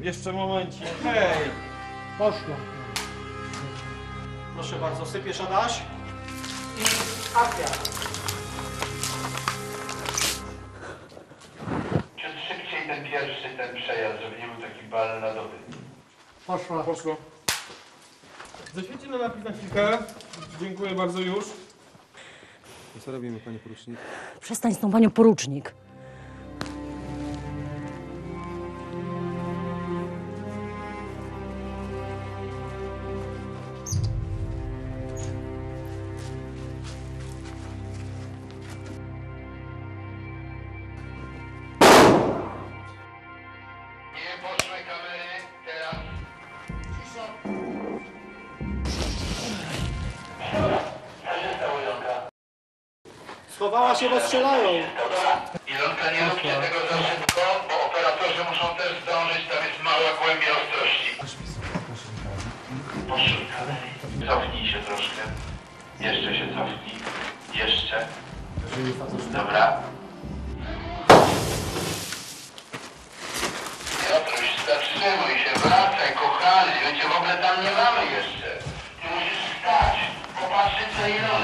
Jeszcze momencie. Hej! Poszło. Proszę bardzo, sypiesz Adaś. I akcja. Ciut szybciej ten pierwszy, ten przejazd, żeby nie był taki balnadowy. Poszło. Poszło. Zaświeci na napis na chwilkę. Dziękuję bardzo już. Co robimy, panie porucznik? Przestań z tą panią porucznik. Poszły kamery, teraz. Ilonka? Schowała się, bo strzelają. Ilonka, nie róbcie tego za szybko, bo operatorzy muszą też zdążyć, tam jest mała głębia ostrości. Poszły kamery. Cofnij się troszkę. Jeszcze się cofnij. Jeszcze. Dobra. Przyjmuj się, wracaj, kochany, no my w ogóle tam nie mamy jeszcze. Ty musisz stać, popatrzeć na ile